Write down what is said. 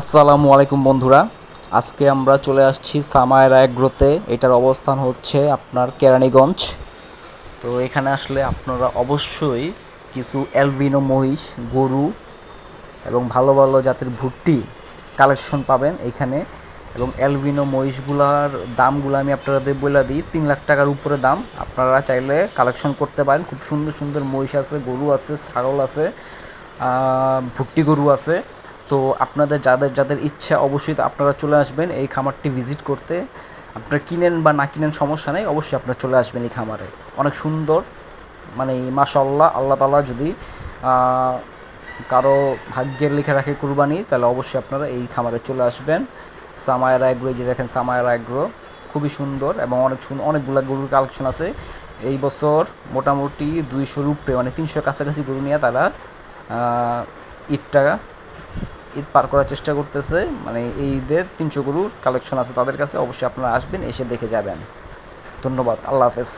আসসালামু আলাইকুম বন্ধুরা। আজকে আমরা চলে আসছি সামায়রা এগ্রোতে এটার অবস্থান হচ্ছে আপনার কেরানীগঞ্জ। তো এখানে আসলে আপনারা অবশ্যই কিছু অ্যালভিনো মহিষ, গরু এবং ভালো ভালো জাতের ভুট্টি কালেকশন পাবেন এখানে। এবং অ্যালভিনো মহিষগুলার দামগুলো আমি আপনাদের বলে দিই, তিন লাখ টাকার উপরে দাম। আপনারা চাইলে কালেকশন করতে পারেন। খুব সুন্দর সুন্দর মহিষ আছে, গরু আছে, ছাগল আছে ভুট্টি গরু আছে। তো আপনাদের যাদের যাদের ইচ্ছা অবশ্যই আপনারা চলে আসবেন এই খামারটি ভিজিট করতে। আপনারা কিনেন বা না কিনেন সমস্যা নেই, অবশ্যই আপনারা চলে আসবেন এই খামারে। অনেক সুন্দর মানে মাশাল্লাহ আল্লাহ তালা যদি কারও ভাগ্যের লিখে রাখে কুরবানি, তাহলে অবশ্যই আপনারা এই খামারে চলে আসবেন। সামায়ারা এই যে দেখেন সামায়ারা এগ্রো খুবই সুন্দর এবং অনেক সুন্দর অনেকগুলো গরুর কালেকশন আছে। এই বছর মোটামুটি দুইশো রুপে মানে তিনশো কাছাকাছি গরু নিয়ে তারা ঈদটা ঈদ পার করার চেষ্টা করতেছে। মানে এই ঈদের তিনশো গরুর কালেকশন আছে তাদের কাছে। অবশ্যই আপনারা আসবেন, এসে দেখে যাবেন। ধন্যবাদ। আল্লাহ হাফেজ।